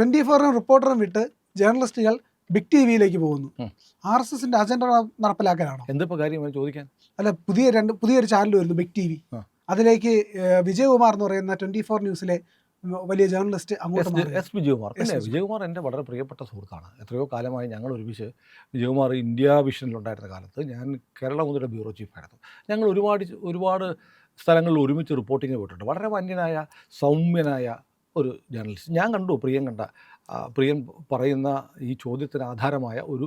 Twenty ഫോറിനും റിപ്പോർട്ടറും വിട്ട് ജേർണലിസ്റ്റുകൾ big T വിയിലേക്ക് പോകുന്നു. ആർ എസ് എസിന്റെ അജണ്ട നടപ്പിലാക്കാനാണോ? എന്തിപ്പോ കാര്യം ചോദിക്കാൻ? അല്ല പുതിയ രണ്ട് പുതിയൊരു ചാനൽ വരുന്നു ബിഗ് ടി വി അതിലേക്ക് വിജയകുമാർ എന്ന് പറയുന്ന ട്വന്റി ഫോർ ന്യൂസിലെ വലിയ ജേർണലിസ്റ്റ് അങ്ങോട്ട് എസ് വിജയകുമാർ. പിന്നെ വിജയകുമാർ. എന്റെ വളരെ പ്രിയപ്പെട്ട സുഹൃത്താണ്. എത്രയോ കാലമായി ഞങ്ങൾ ഒരുമിച്ച് വിജയകുമാർ ഇന്ത്യ വിഷനിലുണ്ടായിരുന്ന കാലത്ത് ഞാൻ കേരള മുതലുടെ ബ്യൂറോ ചീഫായിരുന്നു ഞങ്ങൾ ഒരുപാട് ഒരുപാട് സ്ഥലങ്ങളിൽ ഒരുമിച്ച് റിപ്പോർട്ടിങ്ങിന് പോയിട്ടുണ്ട്. വളരെ മാന്യനായ സൗമ്യനായ ഒരു ജേർണലിസ്റ്റ് ഞാൻ കണ്ടു പ്രിയൻ കണ്ട പ്രിയം പ്രിയൻ പറയുന്ന ഈ ചോദ്യത്തിന് ആധാരമായ ഒരു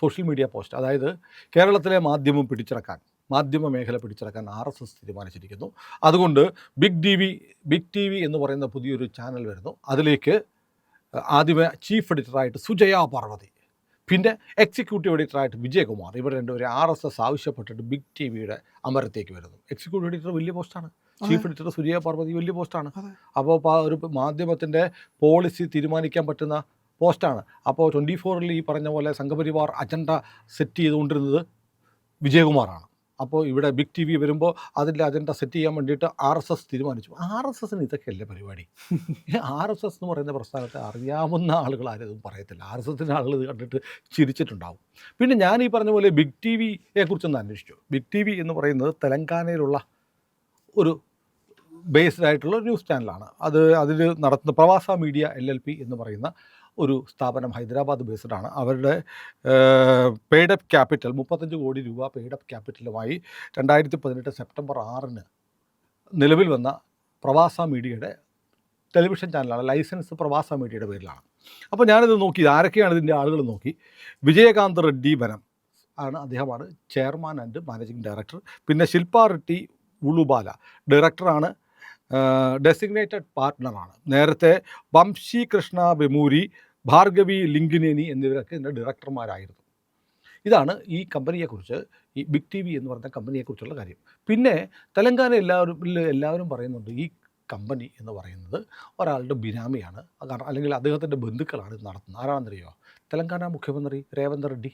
സോഷ്യൽ മീഡിയ പോസ്റ്റ് അതായത് കേരളത്തിലെ മാധ്യമം പിടിച്ചിറക്കാൻ മാധ്യമ മേഖല പിടിച്ചടക്കാൻ ആർ എസ് എസ് തീരുമാനിച്ചിരിക്കുന്നു. അതുകൊണ്ട് big T V big T V എന്ന് പറയുന്ന പുതിയൊരു ചാനൽ വരുന്നു. അതിലേക്ക് ആദ്യമേ ചീഫ് എഡിറ്ററായിട്ട് സുജയ പാർവതി പിന്നെ എക്സിക്യൂട്ടീവ് എഡിറ്ററായിട്ട് വിജയകുമാർ ഇവർ രണ്ടുപേരെ ആർ എസ് എസ് ആവശ്യപ്പെട്ടിട്ട് ബിഗ് ടി വിയുടെ അമരത്തേക്ക് വരുന്നു. എക്സിക്യൂട്ടീവ് എഡിറ്റർ വലിയ പോസ്റ്റാണ് ചീഫ് എഡിറ്റർ സുരിയ പാർവതി വലിയ പോസ്റ്റാണ്. അപ്പോൾ ഒരു മാധ്യമത്തിന്റെ പോളിസി തീരുമാനിക്കാൻ പറ്റുന്ന പോസ്റ്റാണ്. അപ്പോൾ ട്വന്റി ഫോറിൽ ഈ പറഞ്ഞ പോലെ സംഘപരിവാർ അജണ്ട സെറ്റ് ചെയ്തുകൊണ്ടിരുന്നത് വിജയകുമാറാണ്. അപ്പോൾ ഇവിടെ ബിഗ് ടി വി വരുമ്പോൾ അതിന്റെ അജണ്ട സെറ്റ് ചെയ്യാൻ വേണ്ടിയിട്ട് ആർ എസ് എസ് തീരുമാനിച്ചു. ആർ എസ് എസിന് ഇതൊക്കെയല്ലേ പരിപാടി? ആർ എസ് എസ് എന്ന് പറയുന്ന പ്രസ്ഥാനത്തെ അറിയാവുന്ന ആളുകൾ ആരും പറയത്തില്ല. ആർ എസ് എസിന്റെ ആളുകൾ ഇത് കണ്ടിട്ട് ചിരിച്ചിട്ടുണ്ടാവും. പിന്നെ ഞാൻ ഈ പറഞ്ഞ പോലെ ബിഗ് ടി വിയെ കുറിച്ചൊന്ന് അന്വേഷിച്ചു. ബിഗ് ടി വി എന്ന് പറയുന്നത് തെലങ്കാനയിലുള്ള ഒരു ബേസ്ഡ് ആയിട്ടുള്ള ന്യൂസ് ചാനലാണ് അത് അതിൽ നടത്തുന്ന പ്രവാസ മീഡിയ എൽ എൽ പി എന്ന് പറയുന്ന ഒരു സ്ഥാപനം ഹൈദരാബാദ് ബേസ്ഡ് ആണ്. അവരുടെ പെയ്ഡപ്പ് ക്യാപിറ്റൽ മുപ്പത്തഞ്ച് കോടി രൂപ പെയ്ഡപ്പ് ക്യാപിറ്റലുമായി രണ്ടായിരത്തി പതിനെട്ട് സെപ്റ്റംബർ ആറിന് നിലവിൽ വന്ന പ്രവാസ മീഡിയയുടെ ടെലിവിഷൻ ചാനലാണ് ലൈസൻസ് പ്രവാസ മീഡിയയുടെ പേരിലാണ്. അപ്പോൾ ഞാനിത് നോക്കി ആരൊക്കെയാണ് ഇതിന്റെ ആളുകൾ നോക്കി? വിജയകാന്ത് റെഡ്ഡി വനം ആണ് അദ്ദേഹമാണ് ചെയർമാൻ ആൻഡ് മാനേജിംഗ് ഡയറക്ടർ പിന്നെ ശില്പ റെഡ്ഡി ഉളുബാല. ഡയറക്ടറാണ് ഡെസിഗ്നേറ്റഡ് പാർട്ട്ണറാണ് നേരത്തെ വംശി കൃഷ്ണ വെമൂരി ഭാർഗവി ലിംഗിനേനി എന്നിവരൊക്കെ ഇതിന്റെ ഡയറക്ടർമാരായിരുന്നു ഇതാണ് ഈ കമ്പനിയെക്കുറിച്ച് ഈ ബിഗ് ടി വി എന്ന് പറഞ്ഞ കമ്പനിയെക്കുറിച്ചുള്ള കാര്യം. പിന്നെ തെലങ്കാന എല്ലാവരും എല്ലാവരും പറയുന്നുണ്ട് ഈ കമ്പനി എന്ന് പറയുന്നത് ഒരാളുടെ ബിനാമിയാണ് കാരണം അല്ലെങ്കിൽ അദ്ദേഹത്തിന്റെ ബന്ധുക്കളാണ് ഇത് നടത്തുന്നത്. ആരാണെന്നറിയോ? തെലങ്കാന മുഖ്യമന്ത്രി രേവന്ത് റെഡ്ഡി.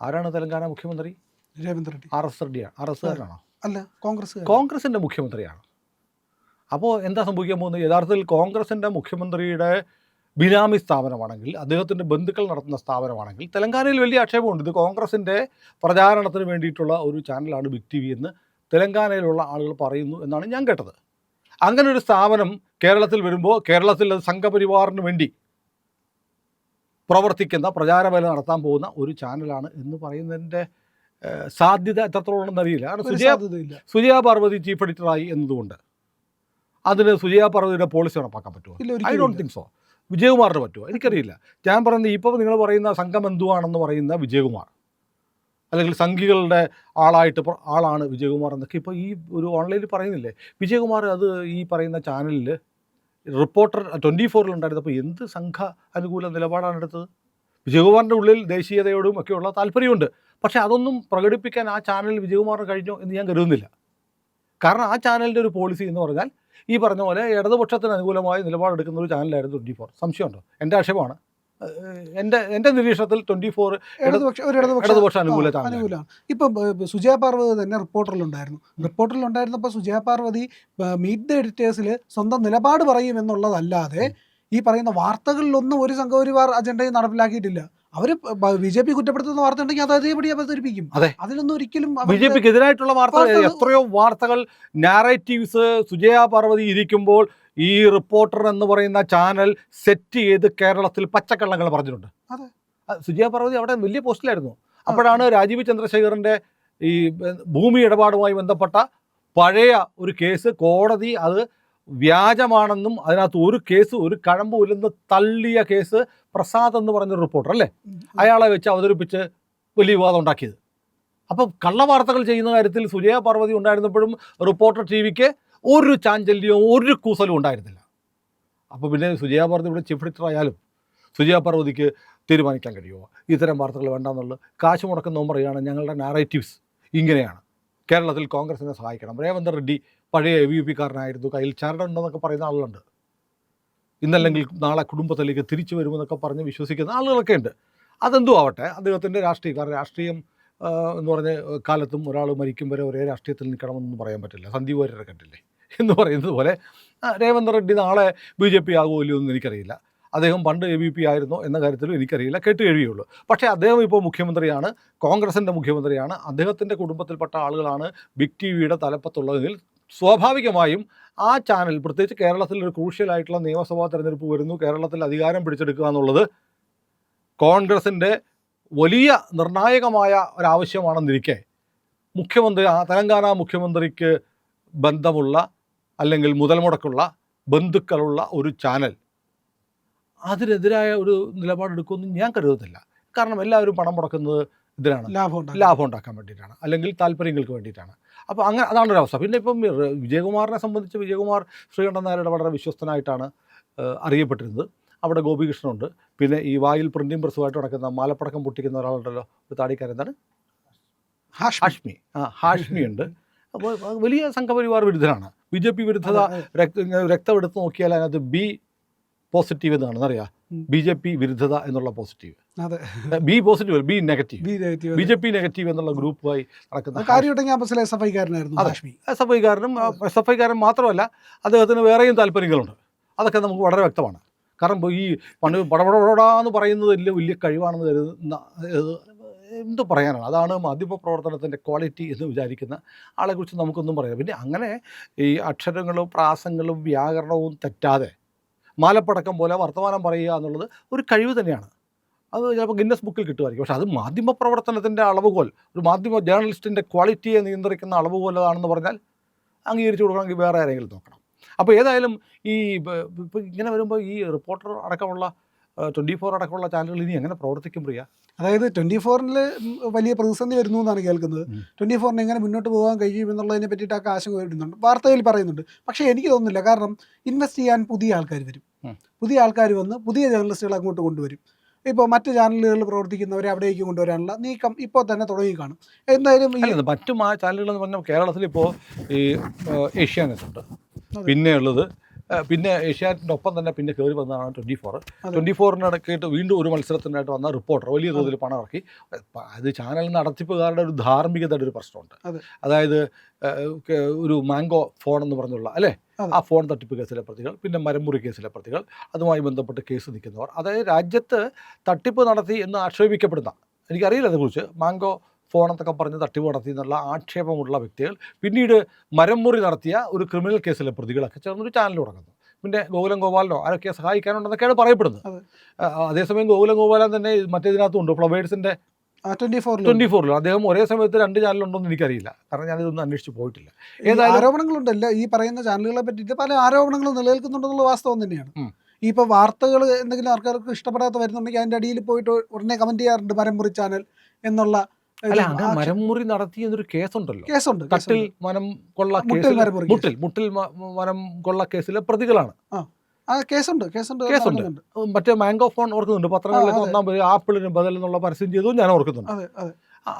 ആരാണ് തെലങ്കാന മുഖ്യമന്ത്രി? രേവന്ത് റെഡ്ഡി. ആർ എസ് റെഡ്ഡിയാണ്. ആർ എസ് കാരനാണോ അല്ല കോൺഗ്രസ് കോൺഗ്രസിന്റെ മുഖ്യമന്ത്രിയാണ്. അപ്പോൾ എന്താ സംഭവിക്കാൻ പോകുന്നത്? യഥാർത്ഥത്തിൽ കോൺഗ്രസിന്റെ മുഖ്യമന്ത്രിയുടെ ബിനാമി സ്ഥാപനമാണെങ്കിൽ അദ്ദേഹത്തിന്റെ ബന്ധുക്കൾ നടത്തുന്ന സ്ഥാപനമാണെങ്കിൽ തെലങ്കാനയിൽ വലിയ ആക്ഷേപമുണ്ട്. ഇത് കോൺഗ്രസിന്റെ പ്രചാരണത്തിന് വേണ്ടിയിട്ടുള്ള ഒരു ചാനലാണ് ബിഗ് ടി വി എന്ന് തെലങ്കാനയിലുള്ള ആളുകൾ പറയുന്നു എന്നാണ് ഞാൻ കേട്ടത്. അങ്ങനെ ഒരു സ്ഥാപനം കേരളത്തിൽ വരുമ്പോൾ കേരളത്തിൽ അത് സംഘപരിവാറിന് വേണ്ടി പ്രവർത്തിക്കുന്ന പ്രചാരവേല നടത്താൻ പോകുന്ന ഒരു ചാനലാണ് എന്ന് പറയുന്നതിന്റെ സാധ്യത എത്രത്തോളം എന്നറിയില്ല കാരണം സുജയ സുജയ പാർവതി ചീഫ് എഡിറ്ററായി എന്നതുകൊണ്ട്. അതിന് സുജയ പാർവതിയുടെ പോളിസി നടപ്പാക്കാൻ പറ്റുമോ? ഇല്ല ഐ ഡോണ്ട് തിങ്ക് സോ വിജയകുമാറിന് പറ്റുമോ? എനിക്കറിയില്ല. ഞാൻ പറയുന്നത് ഇപ്പോൾ നിങ്ങൾ പറയുന്ന സംഘം എന്തുവാണെന്ന് പറയുന്ന വിജയകുമാർ. അല്ലെങ്കിൽ സംഘികളുടെ ആളായിട്ട് ആളാണ് വിജയകുമാർ എന്നൊക്കെ ഇപ്പോൾ ഈ ഒരു ഓൺലൈനിൽ പറയുന്നില്ലേ? വിജയകുമാർ അത് ഈ പറയുന്ന ചാനലിൽ റിപ്പോർട്ടർ ട്വന്റി ഫോറിൽ ഉണ്ടായിരുന്നപ്പോൾ എന്ത് സംഘ അനുകൂല നിലപാടാണ് എടുത്തത്? വിജയകുമാറിന്റെ ഉള്ളിൽ ദേശീയതയോടും ഒക്കെയുള്ള താല്പര്യമുണ്ട്. പക്ഷേ അതൊന്നും പ്രകടിപ്പിക്കാൻ ആ ചാനലിൽ വിജയകുമാറിന് കഴിഞ്ഞോ എന്ന് ഞാൻ കരുതുന്നില്ല. കാരണം ആ ചാനലിന്റെ ഒരു പോളിസി എന്ന് പറഞ്ഞാൽ ഈ പറഞ്ഞ പോലെ ഇടതുപക്ഷത്തിന് അനുകൂലമായി നിലപാടെടുക്കുന്ന ഒരു ചാനലായിരുന്നു ട്വന്റി ഫോർ. സംശയമുണ്ടോ? എന്റെ ആക്ഷേപമാണ്. എന്റെ എന്റെ നിരീക്ഷണത്തിൽ ട്വന്റി ഫോർ ഇടതുപക്ഷ ഒരു ഇടതുപക്ഷ ഇടതുപക്ഷ അനുകൂല അനുകൂലമാണ്. ഇപ്പൊ സുജയ പാർവതി തന്നെ റിപ്പോർട്ടറിലുണ്ടായിരുന്നു. റിപ്പോർട്ടറിലുണ്ടായിരുന്നപ്പോൾ സുജയ പാർവതി മീറ്റ് ദ എഡിറ്റേഴ്സിൽ സ്വന്തം നിലപാട് പറയും എന്നുള്ളതല്ലാതെ ഈ പറയുന്ന വാർത്തകളിലൊന്നും ഒരു സംഘപരിവാർ അജണ്ടയും നടപ്പിലാക്കിയിട്ടില്ല. അവർ ബി ജെ പി കുറ്റപ്പെടുത്തുന്ന വാർത്ത ഉണ്ടെങ്കിൽ അത് അതേപടി അവതരിപ്പിക്കും അതെ. അതിലൊന്നും ഒരിക്കലും ബി ജെ പിക്ക് എതിരായിട്ടുള്ള വാർത്തകൾ- എത്രയോ വാർത്തകൾ നാരേറ്റീവ്സ് സുജയ പാർവതി ഇരിക്കുമ്പോൾ ഈ റിപ്പോർട്ടർ എന്ന് പറയുന്ന ചാനൽ സെറ്റ് ചെയ്ത് കേരളത്തിൽ പച്ചക്കള്ളങ്ങൾ പറഞ്ഞിട്ടുണ്ട് അതെ. സുജയ പാർവതി അവിടെ വലിയ പോസ്റ്റിലായിരുന്നു അപ്പോഴാണ് രാജീവ് ചന്ദ്രശേഖറിന്റെ ഈ ഭൂമി ഇടപാടുമായി ബന്ധപ്പെട്ട പഴയ ഒരു കേസ് കോടതി അത് വ്യാജമാണെന്നും അതിനകത്ത് ഒരു കേസ് ഒരു കഴമ്പുമില്ലെന്ന് തള്ളിയ കേസ് പ്രസാദ് എന്ന് പറഞ്ഞൊരു റിപ്പോർട്ടർ അല്ലേ? അയാളെ വെച്ച് അവതരിപ്പിച്ച് വലിയ വിവാദം ഉണ്ടാക്കിയത്. അപ്പം കള്ളവാർത്തകൾ ചെയ്യുന്ന കാര്യത്തിൽ സുജയ പാർവതി ഉണ്ടായിരുന്നപ്പോഴും റിപ്പോർട്ടർ ടി വിക്ക് ഒരു ചാഞ്ചല്യവും ഒരു കൂസലും ഉണ്ടായിരുന്നില്ല. അപ്പോൾ പിന്നെ സുജയ പാർവതി ഇവിടെ ചീഫ് എഡിറ്റർ ആയാലും സുജയ പാർവതിക്ക് തീരുമാനിക്കാൻ കഴിയുമോ? ഇത്തരം വാർത്തകൾ വേണ്ടെന്നുള്ളത് കാശ് മുടക്കുന്നവൻ പറയുകയാണ് ഞങ്ങളുടെ നാറേറ്റീവ്സ് ഇങ്ങനെയാണ്. കേരളത്തിൽ കോൺഗ്രസിനെ സഹായിക്കണം. രേവന്ത് റെഡ്ഡി പഴയ എ വി പി കാരനായിരുന്നു. കയ്യിൽ ചരടുണ്ടെന്നൊക്കെ പറയുന്ന ആളുകളുണ്ട്. ഇന്നല്ലെങ്കിൽ നാളെ കുടുംബത്തിലേക്ക് തിരിച്ചു വരുമെന്നൊക്കെ പറഞ്ഞ് വിശ്വസിക്കുന്ന ആളുകളൊക്കെ ഉണ്ട്. അതെന്തോ ആവട്ടെ അദ്ദേഹത്തിന്റെ രാഷ്ട്രീയം. രാഷ്ട്രീയം എന്ന് പറഞ്ഞ കാലത്തും ഒരാൾ മരിക്കും വരെ ഒരേ രാഷ്ട്രീയത്തിൽ നിൽക്കണമെന്നൊന്നും പറയാൻ പറ്റില്ല. സന്ദീപ് വാര്യരെ കണ്ടില്ലേ? എന്ന് പറയുന്നത് പോലെ രേവന്ത് റെഡ്ഡി നാളെ ബി ജെ പി ആകുമോ ഇല്ലയോ എന്ന് എനിക്കറിയില്ല. അദ്ദേഹം പണ്ട് എ ബി പി ആയിരുന്നോ എന്ന കാര്യത്തിലും എനിക്കറിയില്ല. കേട്ട് കഴിയുള്ളൂ. പക്ഷേ അദ്ദേഹം ഇപ്പോൾ മുഖ്യമന്ത്രിയാണ് കോൺഗ്രസിന്റെ മുഖ്യമന്ത്രിയാണ്. അദ്ദേഹത്തിന്റെ കുടുംബത്തിൽപ്പെട്ട ആളുകളാണ് ബിഗ് ടി വിയുടെ തലപ്പത്തുള്ളതെങ്കിൽ സ്വാഭാവികമായും ആ ചാനൽ പ്രത്യേകിച്ച് കേരളത്തിൽ ഒരു ക്രൂഷ്യലായിട്ടുള്ള നിയമസഭാ തെരഞ്ഞെടുപ്പ് വരുന്നു കേരളത്തിൽ അധികാരം പിടിച്ചെടുക്കുക എന്നുള്ളത് കോൺഗ്രസിന്റെ വലിയ നിർണായകമായ ഒരാവശ്യമാണെന്നിരിക്കെ. മുഖ്യമന്ത്രി ആ തെലങ്കാന മുഖ്യമന്ത്രിക്ക് ബന്ധമുള്ള അല്ലെങ്കിൽ മുതൽ മുടക്കുള്ള ബന്ധുക്കളുള്ള ഒരു ചാനൽ അതിനെതിരായ ഒരു നിലപാടെടുക്കുമെന്ന് ഞാൻ കരുതത്തില്ല. കാരണം എല്ലാവരും പണം മുടക്കുന്നത് ഇതിനാണ്. ലാഭം ലാഭം ഉണ്ടാക്കാൻ വേണ്ടിയിട്ടാണ്. അല്ലെങ്കിൽ താല്പര്യങ്ങൾക്ക് വേണ്ടിയിട്ടാണ്. അപ്പോൾ അങ്ങനെ അതാണ് ഒരു അവസ്ഥ. പിന്നെ ഇപ്പം വിജയകുമാറിനെ സംബന്ധിച്ച് വിജയകുമാർ ശ്രീകണ്ഠൻ നായരുടെ വളരെ വിശ്വസ്തനായിട്ടാണ് അറിയപ്പെട്ടിരുന്നത്. അവിടെ ഗോപികൃഷ്ണനുണ്ട്. പിന്നെ ഈ വായിൽ പ്രിന്റിംഗ് പ്രസ്സുമായിട്ട് നടക്കുന്ന മാലപ്പടക്കം പൊട്ടിക്കുന്ന ഒരാളുണ്ടല്ലോ ഒരു താടിക്കാരൻ. എന്താണ്? ഹാഷ്മി. ആ ഹാഷ്മി ഉണ്ട് അപ്പോൾ വലിയ സംഘപരിവാർ വിരുദ്ധനാണ് ബി ജെ പി വിരുദ്ധത. രക്ത എടുത്ത് നോക്കിയാൽ അതിനകത്ത് ബി പോസിറ്റീവ് എന്നാണ്. അറിയാം ഉം. ബി ജെ പി വിരുദ്ധത എന്നുള്ള positive. B positive B negative. B negative B J P negative എന്നുള്ള ഗ്രൂപ്പുമായി നടക്കുന്ന കാര്യം ക്യാമ്പസിലെ എസ് എഫ് ഐക്കാരനായിരുന്നു. ഹാഷ്മി എസ് എഫ് ഐക്കാരനും എസ് എഫ് ഐക്കാരൻ മാത്രമല്ല അദ്ദേഹത്തിന് വേറെയും താല്പര്യങ്ങളുണ്ട്. അതൊക്കെ നമുക്ക് വളരെ വ്യക്തമാണ്. കാരണം ഈ പണ്ട് പടപടപടാന്ന് പറയുന്നത് വലിയ വലിയ കഴിവാണെന്ന് കരുതുന്ന എന്ത് പറയാനാണ്? അതാണ് മാധ്യമ പ്രവർത്തനത്തിന്റെ ക്വാളിറ്റി എന്ന് വിചാരിക്കുന്ന ആളെക്കുറിച്ച് നമുക്കൊന്നും പറയാം. പിന്നെ അങ്ങനെ ഈ അക്ഷരങ്ങളും പ്രാസങ്ങളും വ്യാകരണവും തെറ്റാതെ മാലപ്പടക്കം പോലെ വർത്തമാനം പറയുക എന്നുള്ളത് ഒരു കഴിവ് തന്നെയാണ്. അത് ചിലപ്പോൾ ഗിന്നസ് ബുക്കിൽ കിട്ടുമായിരിക്കും. പക്ഷേ അത് മാധ്യമ പ്രവർത്തനത്തിന്റെ അളവുകോൽ ഒരു മാധ്യമ ജേർണലിസ്റ്റിന്റെ ക്വാളിറ്റിയെ നിയന്ത്രിക്കുന്ന അളവുകോലതാണെന്ന് പറഞ്ഞാൽ അംഗീകരിച്ചു കൊടുക്കണമെങ്കിൽ വേറെ ആരെങ്കിലും നോക്കണം. അപ്പോൾ ഏതായാലും ഈ ഇപ്പോൾ ഇങ്ങനെ വരുമ്പോൾ ഈ റിപ്പോർട്ടർ അടക്കമുള്ള ട്വന്റി ഫോർ അടക്കമുള്ള ചാനലുകൾ ഇനി എങ്ങനെ പ്രവർത്തിക്കും പ്രിയ? അതായത് ട്വന്റി ഫോറിൽ വലിയ പ്രതിസന്ധി വരുന്നു എന്നാണ് കേൾക്കുന്നത്. ട്വന്റി ഫോറിന് എങ്ങനെ മുന്നോട്ട് പോകാൻ കഴിയും എന്നുള്ളതിനെ പറ്റിയിട്ടൊക്കെ ആശങ്ക വരുന്നുണ്ട് വാർത്തയിൽ പറയുന്നുണ്ട്. പക്ഷേ എനിക്ക് തോന്നുന്നില്ല. കാരണം ഇൻവെസ്റ്റ് ചെയ്യാൻ പുതിയ ആൾക്കാർ വരും. പുതിയ ആൾക്കാർ വന്ന് പുതിയ ജേർണലിസ്റ്റുകൾ അങ്ങോട്ട് കൊണ്ടുവരും. ഇപ്പോൾ മറ്റ് ചാനലുകളിൽ പ്രവർത്തിക്കുന്നവരെ അവിടേക്ക് കൊണ്ടുവരാനുള്ള നീക്കം ഇപ്പോൾ തന്നെ തുടങ്ങി കാണും എന്തായാലും മറ്റു ചാനലുകൾ എന്ന് പറഞ്ഞാൽ കേരളത്തിൽ ഇപ്പോൾ ഈ ഏഷ്യാനെറ്റ് ഉണ്ട് അതെ. പിന്നെ ഏഷ്യാറ്റിനൊപ്പം തന്നെ പിന്നെ കയറി വന്നതാണ് ട്വന്റി ഫോർ ട്വന്റി ഫോറിനിടയ്ക്കായിട്ട് വീണ്ടും ഒരു മത്സരത്തിനായിട്ട് വന്ന റിപ്പോർട്ടർ വലിയ തോതിൽ പണം ഇറക്കി. അത് ചാനൽ നടത്തിപ്പുകാരുടെ ഒരു ധാർമ്മികതയുടെ ഒരു പ്രശ്നമുണ്ട്. അതായത് ഒരു മാംഗോ ഫോൺ എന്ന് പറഞ്ഞുള്ള അല്ലേ? ആ ഫോൺ തട്ടിപ്പ് കേസിലെ പ്രതികൾ പിന്നെ മരമുറി കേസിലെ പ്രതികൾ അതുമായി ബന്ധപ്പെട്ട് കേസ് നിൽക്കുന്നവർ. അതായത് രാജ്യത്ത് തട്ടിപ്പ് നടത്തി എന്ന് ആക്ഷേപിക്കപ്പെടുന്ന എനിക്കറിയില്ല അതേക്കുറിച്ച് മാംഗോ ഫോൺ എന്നൊക്കെ പറഞ്ഞ് തട്ടിപ്പ് നടത്തി എന്നുള്ള ആക്ഷേപമുള്ള വ്യക്തികൾ. പിന്നീട് മരം മുറി നടത്തിയ ഒരു ക്രിമിനൽ കേസിലെ പ്രതികളൊക്കെ ചേർന്നൊരു ചാനൽ തുടങ്ങുന്നു. പിന്നെ ഗോകുലം ഗോപാലനോ ആരൊക്കെ സഹായിക്കാനുണ്ടെന്നൊക്കെയാണ് പറയപ്പെടുന്നത് അതേസമയം ഗോകുലം ഗോപാലൻ തന്നെ മറ്റേതിനകത്തുണ്ട്. ഫ്ലവേഴ്സിന്റെ ട്വന്റി ഫോറിൽ അദ്ദേഹം ഒരേ സമയത്ത് രണ്ട് ചാനലുണ്ടോ എന്ന് എനിക്കറിയില്ല. കാരണം ഞാനിതൊന്നും അന്വേഷിച്ച് പോയിട്ടില്ല. ഏതായാലും ആരോപണങ്ങളുണ്ടല്ല. ഈ പറയുന്ന ചാനലുകളെ പറ്റിയിട്ട് പല ആരോപണങ്ങളും നിലനിൽക്കുന്നുണ്ടെന്നുള്ള വാസ്തവം തന്നെയാണ്. ഈ ഇപ്പോൾ വാർത്തകൾ എന്തെങ്കിലും ആൾക്കാർക്ക് ഇഷ്ടപ്പെടാത്ത വരുന്നുണ്ടെങ്കിൽ അതിന്റെ അടിയിൽ പോയിട്ട് ഉടനെ കമന്റ് ചെയ്യാറുണ്ട് മരംമുറി ചാനൽ എന്നുള്ള അല്ല അങ്ങനെ. മരംമുറി നടത്തി എന്നൊരു കേസുണ്ടല്ലോ കേസുണ്ട് തട്ടിൽ. മനം കൊള്ള മുട്ടിൽ കേസ്. മുട്ടിൽ മുട്ടിൽ മനം കൊള്ള കേസിലെ പ്രതികളാണ് കേസുണ്ട് കേസുണ്ട് കേസുണ്ട്. മറ്റേ മാംഗോ ഫോൺ ഓർക്കുന്നുണ്ട് പത്രങ്ങളിലൊക്കെ. ഒന്നാം ആപ്പിളിന് ബദൽ എന്നുള്ള പരസ്യം ചെയ്തു ഞാൻ ഓർക്കുന്നുണ്ട് അതെ അതെ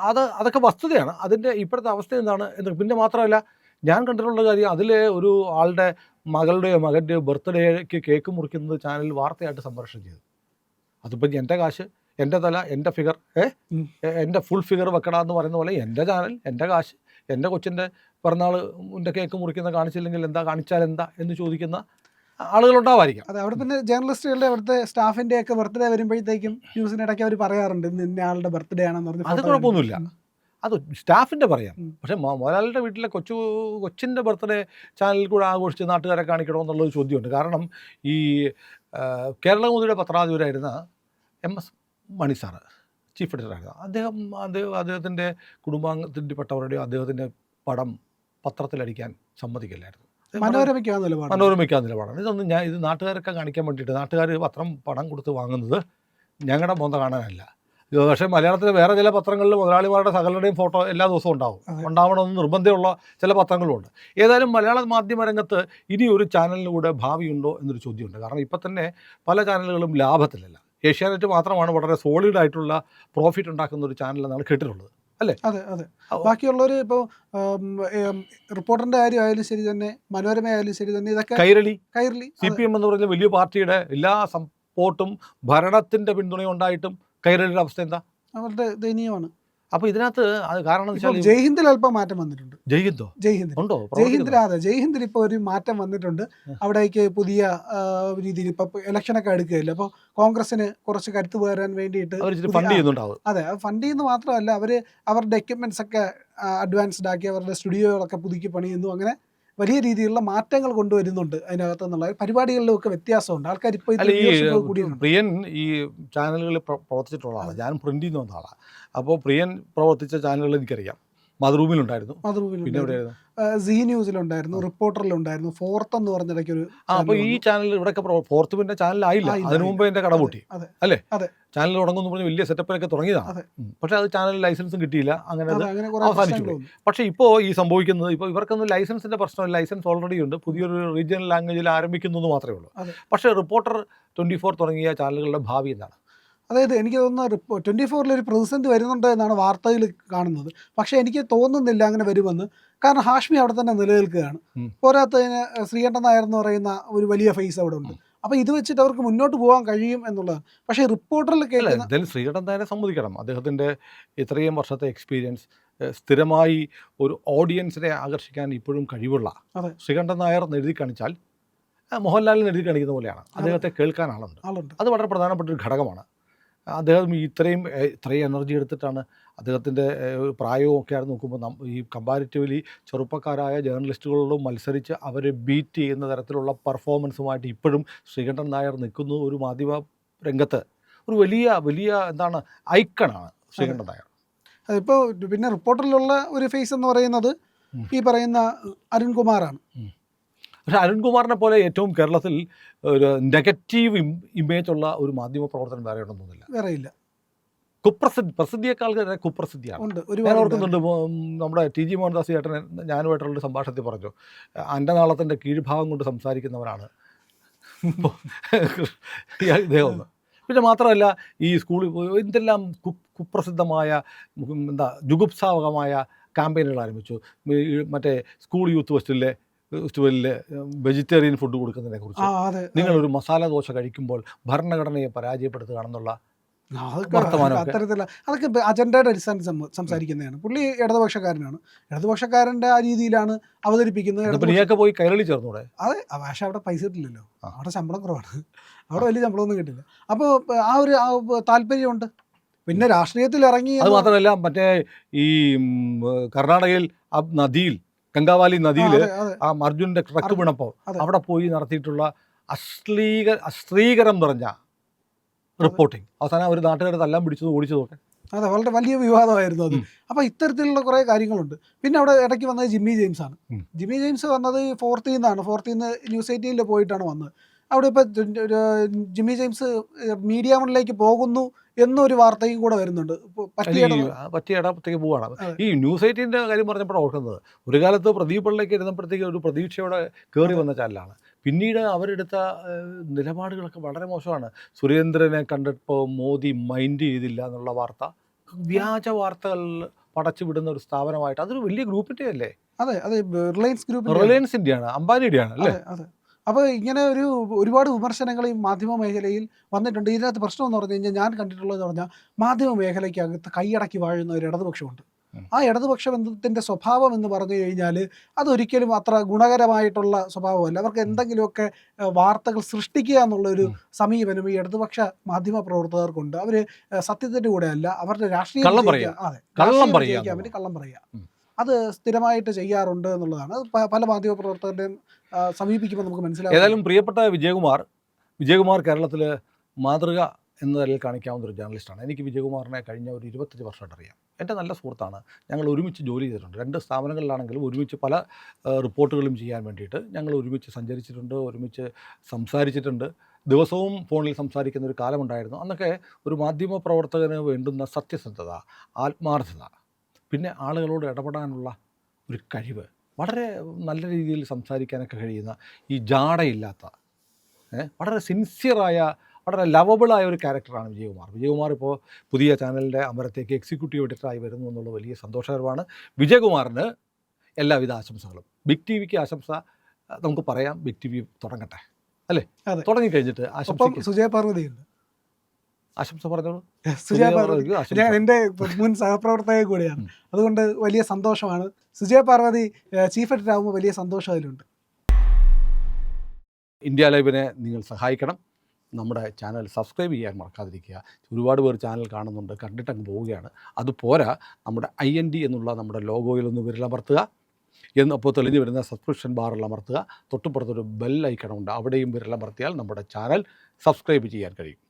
അത് അതൊക്കെ വസ്തുതയാണ് അതിന്റെ ഇപ്പോഴത്തെ അവസ്ഥ എന്താണ് എന്ന് പിന്നെ മാത്രമല്ല ഞാൻ കണ്ടിട്ടുള്ള കാര്യം അതിലെ ഒരു ആളുടെ മകളുടെയോ മകന്റെയോ ബർത്ത്ഡേക്ക് കേക്ക് മുറിക്കുന്നത് ചാനൽ വാർത്തയായിട്ട് സംപ്രേഷണം ചെയ്തു അതിപ്പം എന്റെ കാശ് എന്റെ തല എന്റെ ഫിഗർ ഏ? എന്റെ ഫുൾ ഫിഗർ വെക്കടാ എന്ന് പറയുന്ന പോലെ എന്റെ ചാനൽ എന്റെ കാശ് എന്റെ കൊച്ചിന്റെ പിറന്നാൾ എന്റെ കേക്ക് മുറിക്കുന്ന കാണിച്ചില്ലെങ്കിൽ എന്താ കാണിച്ചാൽ എന്താ എന്ന് ചോദിക്കുന്ന ആളുകളുണ്ടാവായിരിക്കും അതെ അവിടെ പിന്നെ ജേർണലിസ്റ്റുകളുടെ അവിടുത്തെ സ്റ്റാഫിന്റെ ഒക്കെ ബർത്ത്ഡേ വരുമ്പോഴത്തേക്കും ന്യൂസിനിടയ്ക്ക് അവർ പറയാറുണ്ട് നിന്നെ ഇന്ന ആളുടെ ബർത്ത്ഡേ ആണെന്ന് പറഞ്ഞു അത് കുഴപ്പമൊന്നുമില്ല. അത് സ്റ്റാഫിന്റെ പറയാം. പക്ഷെ പക്ഷേ മൊ- വീട്ടിലെ കൊച്ചു കൊച്ചിന്റെ ബർത്ത്ഡേ ചാനലിൽ കൂടെ ആഘോഷിച്ച് നാട്ടുകാരെ കാണിക്കണോ എന്നുള്ളൊരു ചോദ്യമുണ്ട്. കാരണം ഈ കേരള കേരളമുദിയുടെ പത്രാധിപരായിരുന്ന M S Mani sir chief എഡിറ്ററായിരുന്നു അദ്ദേഹം അദ്ദേഹം അദ്ദേഹത്തിന്റെ കുടുംബാംഗത്തിന്റെ പെട്ടവരുടെയോ അദ്ദേഹത്തിന്റെ പടം പത്രത്തിലടിക്കാൻ സമ്മതിക്കില്ലായിരുന്നു. മനോരമയ്ക്ക് ആ നിലപാട്? മനോരമയ്ക്കാ നിലപാടാണ്. ഇതൊന്നും ഞാൻ ഇത് നാട്ടുകാരൊക്കെ കാണിക്കാൻ വേണ്ടിയിട്ട് നാട്ടുകാർ പത്രം പണം കൊടുത്ത് വാങ്ങുന്നത് ഞങ്ങളുടെ മോന്ത കാണാനല്ല. പക്ഷേ മലയാളത്തിലെ വേറെ ചില പത്രങ്ങളിൽ മുതലാളിമാരുടെ സകലരുടെയും ഫോട്ടോ എല്ലാ ദിവസവും ഉണ്ടാവും. ഉണ്ടാവണമെന്ന് നിർബന്ധമുള്ള ചില പത്രങ്ങളുമുണ്ട് ഏതായാലും മലയാള മാധ്യമ രംഗത്ത് ഇനി ഒരു ചാനലിലൂടെ ഭാവിയുണ്ടോ എന്നൊരു ചോദ്യമുണ്ട്. കാരണം ഇപ്പം തന്നെ പല ചാനലുകളും ലാഭത്തിലല്ല. ഏഷ്യാനെറ്റ് മാത്രമാണ് വളരെ സോളിഡ് ആയിട്ടുള്ള പ്രോഫിറ്റ് ഉണ്ടാക്കുന്ന ഒരു ചാനൽ എന്നാണ് കേട്ടിട്ടുള്ളത്. അല്ലേ? അതെ അതെ. ബാക്കിയുള്ളവർ ഇപ്പോൾ റിപ്പോർട്ടറിന്റെ കാര്യമായാലും ശരി തന്നെ മനോരമ ആയാലും ശരി തന്നെ ഇതൊക്കെ Kairali Kairali C P M എന്ന് പറയുന്ന വലിയ പാർട്ടിയുടെ എല്ലാ സപ്പോർട്ടും ഭരണത്തിന്റെ പിന്തുണയും ഉണ്ടായിട്ടും കൈരളിയുടെ അവസ്ഥ എന്താ? അവരുടെ ദയനീയമാണ്. അപ്പോൾ ഇതിനകത്ത് അത് കാരണം ജയ്ഹിന്ദിൽ അല്പം മാറ്റം വന്നിട്ടുണ്ട്. ജയ്ഹിന്ദോ ജയ്ഹിന്ദ് ഉണ്ടോ? ജയ്ഹിന്ദിൽ അതെ ജയ്ഹിന്ദിൽ ഇപ്പോൾ ഒരു മാറ്റം വന്നിട്ടുണ്ട്. അവിടേക്ക് പുതിയ രീതിയിൽ ഇപ്പൊ ഇലക്ഷനൊക്കെ എടുക്കുകയല്ലേ. അപ്പോൾ കോൺഗ്രസിന് കുറച്ച് കരുത്ത് പകരാൻ വേണ്ടിയിട്ട് ഫണ്ട് ചെയ്യുന്നുണ്ടാവും. അതെ ഫണ്ട് ചെയ്യുന്നത് മാത്രമല്ല അവർ അവരുടെ എക്യുപ്മെന്റ്സ് ഒക്കെ അഡ്വാൻസ്ഡ് ആക്കി അവരുടെ സ്റ്റുഡിയോകളൊക്കെ പുതുക്കി പണിയുന്നു. അങ്ങനെ വലിയ രീതിയിലുള്ള മാറ്റങ്ങൾ കൊണ്ടുവരുന്നുണ്ട് അതിനകത്ത് എന്നുള്ള പരിപാടികളിലൊക്കെ വ്യത്യാസമുണ്ട്. ആൾക്കാർ ഇപ്പോൾ പ്രിയൻ ഈ ചാനലുകളിൽ പ്ര- പ്രവർത്തിച്ചിട്ടുള്ള ആളാണ് ഞാൻ പ്രിന്റ് ചെയ്യുന്ന വന്ന ആളാണ് അപ്പോൾ പ്രിയൻ പ്രവർത്തിച്ച ചാനലുകൾ എനിക്കറിയാം. മധുറൂമിലുണ്ടായിരുന്നു പിന്നെ മാതൃഭൂമിയിലുണ്ടായിരുന്നു എവിടെയായിരുന്നു സി ന്യൂസിലുണ്ടായിരുന്നു റിപ്പോർട്ടറിലുണ്ടായിരുന്നു ഫോർത്ത് എന്ന് പറഞ്ഞിടയ്ക്ക് ഒരു അപ്പോൾ ഈ ചാനൽ ഇവിടെ ഫോർത്ത് പിന്നെ ചാനലായില്ല ആയില്ല, അതിനു. മുമ്പ് എന്റെ കട പൂട്ടി. അല്ലേ? അതെ. ചാനൽ തുടങ്ങുമെന്ന് പറഞ്ഞ് വലിയ സെറ്റപ്പിലൊക്കെ തുടങ്ങിയതാണ്. ഉം. അത് ചാനൽ ലൈസൻസും കിട്ടിയില്ല. അങ്ങനെ അവസാനിച്ചു. പക്ഷേ ഇപ്പോൾ ഈ സംഭവിക്കുന്നത് ഇപ്പോൾ ഇവർക്കൊന്നും ലൈസൻസിന്റെ പ്രശ്നം ലൈസൻസ് ഓൾറെഡി ഉണ്ട്. പുതിയൊരു റീജിയണൽ ലാംഗ്വേജിൽ ആരംഭിക്കുന്നു മാത്രമേ ഉള്ളൂ. പക്ഷെ പക്ഷേ റിപ്പോർട്ടർ ട്വന്റി ഫോർ തുടങ്ങിയ ചാനലുകളുടെ ഭാവി എന്താണ്? അതായത് എനിക്ക് തോന്നുന്ന ട്വന്റി ഫോറിലൊരു പ്രതിസന്ധി വരുന്നുണ്ട് എന്നാണ് വാർത്തയിൽ കാണുന്നത്. പക്ഷേ എനിക്ക് തോന്നുന്നില്ല അങ്ങനെ വരുമെന്ന്. കാരണം ഹാഷ്മി അവിടെ തന്നെ നിലനിൽക്കുകയാണ്. പോരാത്തതിന് ശ്രീകണ്ഠൻ നായർ എന്ന് പറയുന്ന ഒരു വലിയ ഫേസ് അവിടെ ഉണ്ട്. അപ്പോൾ ഇത് വെച്ചിട്ട് അവർക്ക് മുന്നോട്ട് പോകാൻ കഴിയും എന്നുള്ളത് പക്ഷേ റിപ്പോർട്ടറിൽ കേൾക്കുന്ന ശ്രീകണ്ഠൻ നായരെ സമ്മതിക്കണം. അദ്ദേഹത്തിന്റെ ഇത്രയും വർഷത്തെ എക്സ്പീരിയൻസ് സ്ഥിരമായി ഒരു ഓഡിയൻസിനെ ആകർഷിക്കാൻ ഇപ്പോഴും കഴിവുള്ള. ശ്രീകണ്ഠൻ നായർ എഴുതി കാണിച്ചാൽ മോഹൻലാലിന് എഴുതി കാണിക്കുന്ന പോലെയാണ്. അദ്ദേഹത്തെ കേൾക്കാൻ ആളുണ്ട്. അത് വളരെ പ്രധാനപ്പെട്ട ഒരു ഘടകമാണ്. അദ്ദേഹം ഇത്രയും ഇത്രയും എനർജി എടുത്തിട്ടാണ് അദ്ദേഹത്തിന്റെ പ്രായവും ഒക്കെ ആയിരുന്നു നോക്കുമ്പോൾ നം- ഈ കമ്പാരിറ്റീവ്ലി ചെറുപ്പക്കാരായ ജേർണലിസ്റ്റുകളോടും മത്സരിച്ച് അവരെ ബീറ്റ് ചെയ്യുന്ന തരത്തിലുള്ള പെർഫോമൻസുമായിട്ട് ഇപ്പോഴും ശ്രീകണ്ഠൻ നായർ നിൽക്കുന്നു ഒരു മാധ്യമ രംഗത്ത്. ഒരു വലിയ വലിയ എന്താണ് ഐക്കണാണ് ശ്രീകണ്ഠൻ നായർ. അതിപ്പോൾ പിന്നെ റിപ്പോർട്ടറിലുള്ള ഒരു ഫേസ് എന്ന് പറയുന്നത് ഈ പറയുന്ന അരുൺകുമാറാണ്. പക്ഷേ അരുൺകുമാറിനെ പോലെ ഏറ്റവും കേരളത്തിൽ ഒരു നെഗറ്റീവ് ഇമേജ് ഉള്ള ഒരു മാധ്യമ പ്രവർത്തനം വേറെ ഉണ്ടെന്ന് തോന്നില്ല വേറെ ഇല്ല. കുപ്രസിദ്ധി പ്രസിദ്ധിയേക്കാൾ കുപ്രസിദ്ധിയാണ്. ഞാൻ. ഓർക്കുന്നുണ്ട് നമ്മുടെ ടി ജി മോഹൻദാസ് ചേട്ടൻ ഞാനുമായിട്ടുള്ള സംഭാഷണത്തിൽ പറഞ്ഞു അന്റെ നാളത്തിന്റെ കീഴ്ഭാഗം കൊണ്ട് സംസാരിക്കുന്നവരാണ്. ഇദ്ദേഹം. പിന്നെ മാത്രമല്ല ഈ സ്കൂളിൽ പോയി എന്തെല്ലാം കുപ്രസിദ്ധമായ എന്താ ജുഗുപ്സാവകമായ ക്യാമ്പയിനുകൾ ആരംഭിച്ചു. മറ്റേ സ്കൂൾ യൂത്ത് ഫെസ്റ്റിലെ വെജിറ്റേറിയൻ ഫുഡ് കൊടുക്കുന്നതിനെ കുറിച്ച്. നിങ്ങൾ ഒരു മസാല ദോശ കഴിക്കുമ്പോൾ ഭരണഘടനയെ പരാജയപ്പെടുത്തുകയാണെന്നുള്ള. അത്തരത്തിലുള്ള അതൊക്കെ അജണ്ടയുടെ അടിസ്ഥാനത്തിൽ സംസാരിക്കുന്നതാണ്. പുള്ളി ഇടതുപക്ഷക്കാരനാണ്. ഇടതുപക്ഷക്കാരന്റെ ആ രീതിയിലാണ് അവതരിപ്പിക്കുന്നത്. പോയി കൈരളി ചേർന്നൂടെ? അതെ പക്ഷെ അവിടെ പൈസ കിട്ടില്ലല്ലോ. അവിടെ ശമ്പളം കുറവാണ്. അവിടെ വലിയ ശമ്പളമൊന്നും കിട്ടില്ല. അപ്പോൾ ആ ഒരു താല്പര്യമുണ്ട്. പിന്നെ രാഷ്ട്രീയത്തിൽ ഇറങ്ങി അത് മാത്രമല്ല മറ്റേ ഈ കർണാടകയിൽ ആ നദിയിൽ ഗംഗാവാലി നദിയിൽ ആ അർജുനന്റെ ട്രക്ക് വീണപ്പോൾ അവിടെ പോയി നടത്തിയിട്ടുള്ള അശ്ലീക അശ്ലീകരം നിറഞ്ഞ റിപ്പോർട്ടിംഗ് അവസാനം ഒരു നാട്ടുകാരെ തല്ലാൻ പിടിച്ചത് ഓടിച്ചതൊക്കെ അതെ വളരെ വലിയ വിവാദമായിരുന്നു അത്. അപ്പൊ അപ്പോൾ ഇത്തരത്തിലുള്ള കുറേ കാര്യങ്ങളുണ്ട്. പിന്നെ അവിടെ ഇടയ്ക്ക് വന്നത് ജിമ്മി ജെയിംസ് ആണ്. ജിമ്മി ജെയിംസ് വന്നത് ഫോർത്തിൽ നിന്നാണ് ഫോർത്തിൽ നിന്ന് ന്യൂസ് എയ്റ്റീനിൽ പോയിട്ടാണ് വന്നത്. അവിടെ ഇപ്പോൾ ജിമ്മി ജെയിംസ് മീഡിയ വണ്ണിലേക്ക് പോകുന്നു എന്നൊരു വാർത്തയും കൂടെ വരുന്നുണ്ട്. പറ്റിയ ഇടത്തേക്ക് പോവാണ്. ഈ ന്യൂസ് എയ്റ്റീന്റെ കാര്യം പറഞ്ഞപ്പോഴാണ് ഓർക്കുന്നത്. ഒരു കാലത്ത് പ്രദീപ് പിള്ളയ്ക്ക് ഇരുന്നപ്പോഴത്തേക്ക് ഒരു പ്രതീക്ഷയോടെ കയറി വന്ന ചാനലാണ്. പിന്നീട് അവരെടുത്ത നിലപാടുകളൊക്കെ വളരെ മോശമാണ്. സുരേന്ദ്രനെ കണ്ടപ്പോൾ മോദി മൈൻഡ് ചെയ്തില്ല എന്നുള്ള വാർത്ത. വ്യാജ വാർത്തകൾ പടച്ചു വിടുന്ന ഒരു സ്ഥാപനമായിട്ട് അതൊരു വലിയ ഗ്രൂപ്പിന്റെ അല്ലേ അതെ അതെ റിലയൻസ് ഗ്രൂപ്പ് റിലയൻസിന്റെയാണ് അംബാനിയുടെയാണ് അല്ലേ? അതെ. അപ്പോൾ ഇങ്ങനെ ഒരു ഒരുപാട് വിമർശനങ്ങൾ ഈ മാധ്യമ മേഖലയിൽ വന്നിട്ടുണ്ട്. ഇതിനകത്ത് പ്രശ്നം എന്ന് പറഞ്ഞു കഴിഞ്ഞാൽ ഞാൻ കണ്ടിട്ടുള്ളതെന്ന് പറഞ്ഞാൽ മാധ്യമ മേഖലയ്ക്കകത്ത് കൈയടക്കി വാഴുന്ന ഒരു ഇടതുപക്ഷമുണ്ട്. ആ ഇടതുപക്ഷ ബന്ധത്തിന്റെ സ്വഭാവം എന്ന് പറഞ്ഞു കഴിഞ്ഞാൽ അതൊരിക്കലും അത്ര ഗുണകരമായിട്ടുള്ള സ്വഭാവമല്ല. അവർക്ക് എന്തെങ്കിലുമൊക്കെ വാർത്തകൾ സൃഷ്ടിക്കുക എന്നുള്ളൊരു. സമീപനം ഈ ഇടതുപക്ഷ മാധ്യമ പ്രവർത്തകർക്കുണ്ട്. അവർ സത്യത്തിന്റെ കൂടെ അല്ല അവരുടെ രാഷ്ട്രീയ അതെ കള്ളം രാഷ്ട്രീയം വിജയിക്കാൻ വേണ്ടി കള്ളം പറയുക. അത് സ്ഥിരമായിട്ട് ചെയ്യാറുണ്ട് എന്നുള്ളതാണ്. പല മാധ്യമ പ്രവർത്തകരുടെയും സമീപിക്കുമ്പോൾ നമുക്ക് മനസ്സിലാവും ഏതായാലും പ്രിയപ്പെട്ട വിജയകുമാർ വിജയകുമാർ കേരളത്തിൽ മാതൃക എന്ന നിലയിൽ കാണിക്കാവുന്ന ഒരു ജേർണലിസ്റ്റാണ്. എനിക്ക് വിജയകുമാറിനെ കഴിഞ്ഞ ഒരു ഇരുപത്തഞ്ച് വർഷമായിട്ട് അറിയാം. എന്റെ നല്ല സുഹൃത്താണ്. ഞങ്ങൾ ഒരുമിച്ച് ജോലി ചെയ്തിട്ടുണ്ട്. രണ്ട് സ്ഥാപനങ്ങളിലാണെങ്കിലും ഒരുമിച്ച് പല റിപ്പോർട്ടുകളും ചെയ്യാൻ വേണ്ടിയിട്ട് ഞങ്ങൾ ഒരുമിച്ച് സഞ്ചരിച്ചിട്ടുണ്ട് ഒരുമിച്ച് സംസാരിച്ചിട്ടുണ്ട്. ദിവസവും ഫോണിൽ സംസാരിക്കുന്ന ഒരു കാലമുണ്ടായിരുന്നു. അന്നൊക്കെ ഒരു മാധ്യമ പ്രവർത്തകന് വേണ്ടുന്ന സത്യസന്ധത ആത്മാർത്ഥത പിന്നെ ആളുകളോട് ഇടപെടാനുള്ള ഒരു കഴിവ് വളരെ നല്ല രീതിയിൽ സംസാരിക്കാനൊക്കെ കഴിയുന്ന ഈ ജാടയില്ലാത്ത വളരെ സിൻസിയറായ വളരെ ലവബിളായ ഒരു ക്യാരക്ടറാണ് വിജയകുമാർ. വിജയകുമാർ ഇപ്പോൾ പുതിയ ചാനലിന്റെ അമരത്തേക്ക് എക്സിക്യൂട്ടീവ് എഡിറ്ററായി വരുന്നു എന്നുള്ള വലിയ സന്തോഷകരമാണ്. വിജയകുമാറിന് എല്ലാവിധ ആശംസകളും. ബിഗ് ടി വിക്ക് ആശംസ നമുക്ക് പറയാം. ബിഗ് ടി വി തുടങ്ങട്ടെ. അല്ലേ? അതെ. തുടങ്ങിക്കഴിഞ്ഞിട്ട് ആശംസ സുജയ പാർവതിയുണ്ട് ആശംസ പറഞ്ഞോളൂ. സുജയ പാർവതി. ഞാൻ എന്റെ മുൻ സഹപ്രവർത്തക കൂടിയാണ്. അതുകൊണ്ട് വലിയ സന്തോഷമാണ്. സുജയ പാർവതി ചീഫ് എഡിറ്റർ ആകുമ്പോൾ വലിയ സന്തോഷം അതിലുണ്ട്. ഇന്ത്യ ലൈവിനെ നിങ്ങൾ സഹായിക്കണം. നമ്മുടെ ചാനൽ സബ്സ്ക്രൈബ് ചെയ്യാൻ മറക്കാതിരിക്കുക. ഒരുപാട് പേർ ചാനൽ കാണുന്നുണ്ട് കണ്ടിട്ട് അങ്ങ് പോവുകയാണ്. അതുപോരാ നമ്മുടെ ഐ എൻ ഡി എന്നുള്ള നമ്മുടെ ലോഗോയിൽ ഒന്ന് വിരലമർത്തുക എന്ന് അപ്പോൾ തെളിഞ്ഞു വരുന്ന സബ്സ്ക്രിപ്ഷൻ ബാറിൽ അമർത്തുക. തൊട്ടുപുറത്തൊരു ബെൽ ഐക്കണമുണ്ട് അവിടെയും വിരലമർത്തിയാൽ നമ്മുടെ ചാനൽ സബ്സ്ക്രൈബ് ചെയ്യാൻ കഴിയും.